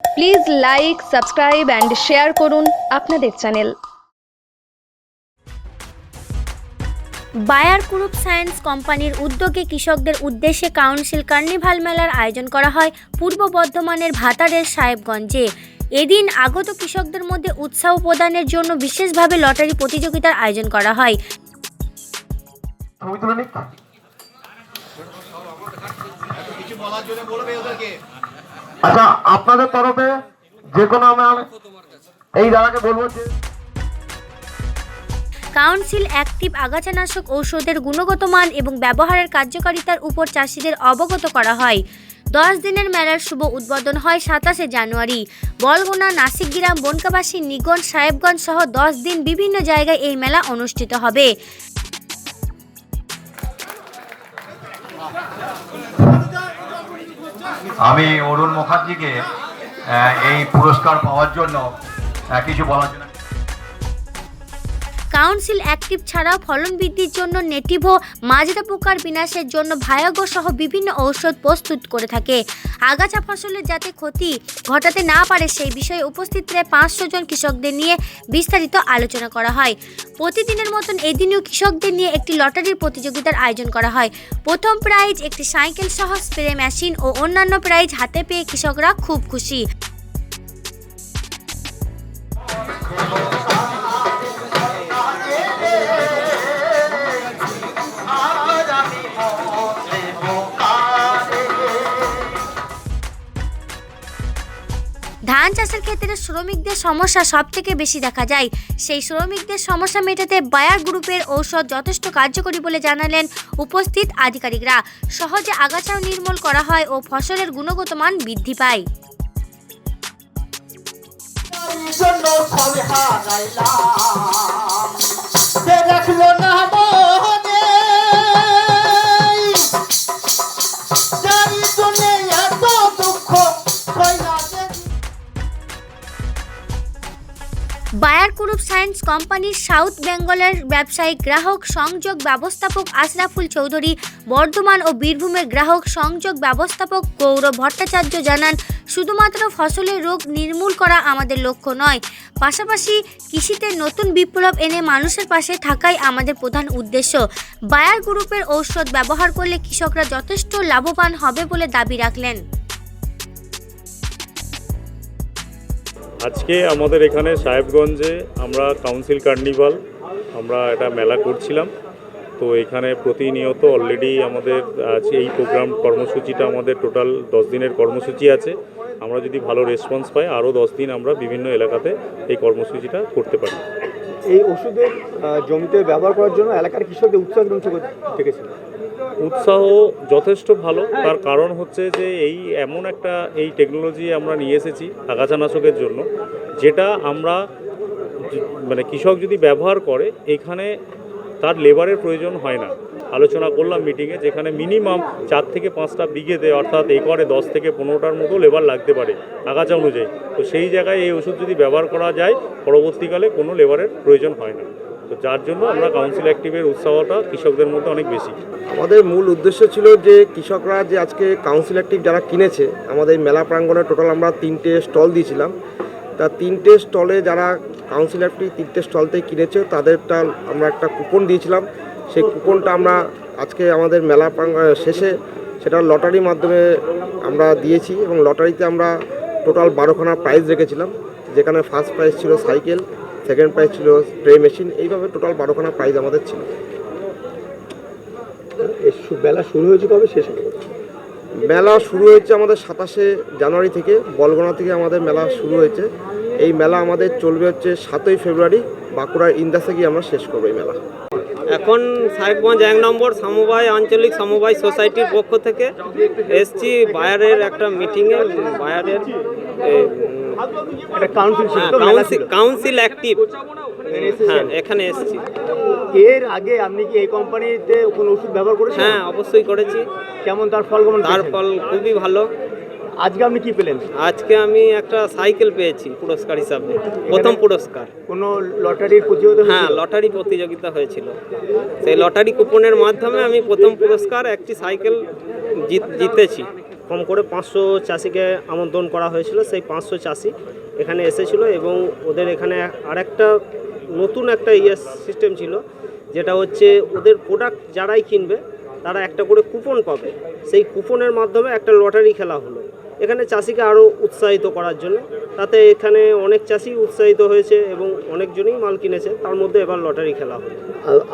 Please like subscribe and share করুন আপনাদের channel buyer group science কোম্পানির উদ্যোগে কৃষকদের উদ্দেশ্যে কাউন্সিল কার্নিভাল মেলার আয়োজন করা হয় পূর্ব বর্ধমানের ভাতারের সাহেবগঞ্জে। এদিন আগত কৃষকদের মধ্যে উৎসাহ প্রদানের জন্য বিশেষভাবে লটারি প্রতিযোগিতার আয়োজন করা হয়। ছবি তুলে নিক আচ্ছা আপনাদের তরফে যে কোনো আমার এই দাদাকে বলব যে কাউন্সিল অ্যাক্টিভ আগাছানাশক ঔষধের গুণগত মান এবং ব্যবহারের কার্যকারিতার উপর চাষিদের অবগত করা হয়। দশ দিনের মেলার শুভ উদ্বোধন হয় সাতাশে জানুয়ারি। বলগুনা নাসিকগ্রাম, বনকাবাসী নিগন সাহেবগঞ্জ সহ দশ দিন বিভিন্ন জায়গায় এই মেলা অনুষ্ঠিত হবে। আমি অরুণ মুখার্জিকে এই পুরস্কার পাওয়ার জন্য কিছু বলার জন্য কাউন্সিল অ্যাক্টিভ ছাড়াও ফলন বৃদ্ধির জন্য নেটিভো মাজরা পোকার বিনাশের জন্য ভায়াগো সহ বিভিন্ন ঔষধ প্রস্তুত করে থাকে। আগাছা ফসলের যাতে ক্ষতি ঘটাতে না পারে সেই বিষয়ে উপস্থিত প্রায় পাঁচশো জন কৃষকদের নিয়ে বিস্তারিত আলোচনা করা হয়। প্রতিদিনের মতন এদিনেও কৃষকদের নিয়ে একটি লটারির প্রতিযোগিতার আয়োজন করা হয়। প্রথম প্রাইজ একটি সাইকেল সহ স্প্রে মেশিন ও অন্যান্য প্রাইজ হাতে পেয়ে কৃষকরা খুব খুশি। ধান চাষের ক্ষেত্রে শ্রমিকদের সমস্যা সব থেকে বেশি দেখা যায়। সেই শ্রমিকদের সমস্যা মেটাতে বায়ার গ্রুপের ঔষধ যথেষ্ট কার্যকরী বলে জানালেন উপস্থিত আধিকারিকরা। সহজে আগাছাও নির্মূল করা হয় ও ফসলের গুণগত মান বৃদ্ধি পায়। রাখল না গ্রুপ সায়েন্স কোম্পানির সাউথ বেঙ্গলের ব্যবসায়ী গ্রাহক সংযোগ ব্যবস্থাপক আশরাফুল চৌধুরী, বর্ধমান ও বীরভূমের গ্রাহক সংযোগ ব্যবস্থাপক গৌরব ভট্টাচার্য জানান, শুধুমাত্র ফসলের রোগ নির্মূল করা আমাদের লক্ষ্য নয়, পাশাপাশি কৃষিতে নতুন বিপ্লব এনে মানুষের পাশে থাকাই আমাদের প্রধান উদ্দেশ্য। বায়ার গ্রুপের ঔষধ ব্যবহার করলে কৃষকরা যথেষ্ট লাভবান হবে বলে দাবি রাখলেন। আজকে আমাদের এখানে সাহেবগঞ্জে আমরা কাউন্সিল কার্নিভাল, আমরা এটা মেলা করছিলাম। তো এখানে প্রতিনিয়ত অলরেডি আমাদের আছে এই প্রোগ্রাম কর্মসূচিটা, আমাদের টোটাল দশ দিনের কর্মসূচি আছে। আমরা যদি ভালো রেসপন্স পাই, আরও দশ দিন আমরা বিভিন্ন এলাকাতে এই কর্মসূচিটা করতে পারি। এই ওষুধের জমিতে ব্যবহার করার জন্য এলাকার কৃষকদের উৎসাহ গ্রন্থ উৎসাহ যথেষ্ট ভালো। তার কারণ হচ্ছে যে এই এমন একটা এই টেকনোলজি আমরা নিয়ে এসেছি আগাছানাশকের জন্য, যেটা আমরা মানে কৃষক যদি ব্যবহার করে, এখানে তার লেবারের প্রয়োজন হয় না। আলোচনা করলাম মিটিংয়ে যেখানে মিনিমাম চার থেকে পাঁচটা বিঘেতে অর্থাৎ একরে দশ থেকে পনেরোটার মতো লেবার লাগতে পারে আগাছা অনুযায়ী। তো সেই জায়গায় এই ওষুধ যদি ব্যবহার করা যায়, পরবর্তীকালে কোনো লেবারের প্রয়োজন হয় না। তো যার জন্য আমরা কাউন্সিল অ্যাক্টিভের উৎসাহটা কৃষকদের মধ্যে অনেক বেশি। আমাদের মূল উদ্দেশ্য ছিল যে কৃষকরা যে আজকে কাউন্সিল অ্যাক্টিভ যারা কিনেছে, আমাদের মেলা প্রাঙ্গণে টোটাল আমরা তিনটে স্টল দিয়েছিলাম। তা তিনটে স্টলে যারা কাউন্সিল অ্যাক্টিভ তিনটে স্টল থেকে কিনেছে, তাদেরটা আমরা একটা কুপন দিয়েছিলাম। সেই কুপনটা আমরা আজকে আমাদের মেলা শেষে সেটা লটারির মাধ্যমে আমরা দিয়েছি এবং লটারিতে আমরা টোটাল বারোখানা প্রাইজ রেখেছিলাম, যেখানে ফার্স্ট প্রাইজ ছিল সাইকেল সেকেন্ড প্রাইজ ছিল স্প্রে মেশিন এইভাবে টোটাল বারোখানা প্রাইজ আমাদের ছিল। বেলা শুরু হয়েছে কবে? শেষ হবে মেলা শুরু হয়েছে আমাদের সাতাশে জানুয়ারি থেকে। বলগোনা থেকে আমাদের মেলা শুরু হয়েছে। এই মেলা আমাদের চলবে হচ্ছে সাতই ফেব্রুয়ারি। বাঁকুড়ার ইন্দাসে গিয়ে আমরা শেষ করব এই মেলা। এখন সাহেবগঞ্জ এক নম্বর সমবায়, আঞ্চলিক সমবায় সোসাইটির পক্ষ থেকে এসছি বায়ারের একটা মিটিংয়ে বায়ারের এটা কাউন্সিল ছিল। কাউন্সিল অ্যাক্টিভ হ্যাঁ এখানে এসছি। এর আগে আপনি কি এই কোম্পানিতে কোনো ওষুধ ব্যবহার করেছেন? হ্যাঁ অবশ্যই করেছি। কেমন তার ফল কেমন তার ফল খুবই ভালো। আজকে আপনি কি পেলেন? আজকে আমি একটা সাইকেল পেয়েছি পুরস্কার হিসাবে। প্রথম পুরস্কার। কোনো লটারির প্রতিযোগিতা হ্যাঁ লটারি প্রতিযোগিতা হয়েছিল। সেই লটারি কুপনের মাধ্যমে আমি প্রথম পুরস্কার একটি সাইকেল জিত- জিতেছি। কম করে পাঁচশো চাষিকে আমন্ত্রণ করা হয়েছিল সেই পাঁচশো চাষি এখানে এসেছিল এবং ওদের এখানে আরেকটা নতুন একটা ইয়ে সিস্টেম ছিল যেটা হচ্ছে ওদের প্রোডাক্ট যারাই কিনবে তারা একটা করে কুপন পাবে। সেই কুপনের মাধ্যমে একটা লটারি খেলা হলো। এখানে চাষিকে আরও উৎসাহিত করার জন্য। তাতে এখানে অনেক চাষি উৎসাহিত হয়েছে এবং অনেকজনই মাল কিনেছে। তার মধ্যে এবার লটারি খেলা হলো।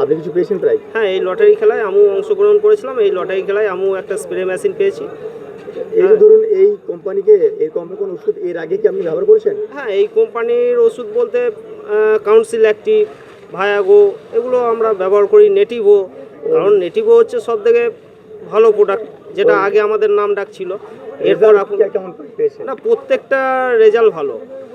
আপনি কিছু পেয়েছেন প্রায়? হ্যাঁ এই লটারি খেলায় আমিও অংশগ্রহণ করেছিলাম। এই লটারি খেলায় আমিও একটা স্প্রে মেশিন পেয়েছি। এই যে ধরুন এই কোম্পানিকে এই কোম্পানির কোন ওষুধ এর আগে কি আপনি ব্যবহার করেছেন? হ্যাঁ এই কোম্পানির ওষুধ বলতে কাউন্সিল অ্যাক্টিভ ভায়াগো এগুলো আমরা ব্যবহার করি নেটিভো কারণ নেটিভো হচ্ছে সব থেকে ভালো প্রোডাক্ট যেটা আগে আমাদের নাম ডাক ছিল। এরপর এখন না প্রত্যেকটা রেজাল্ট ভালো।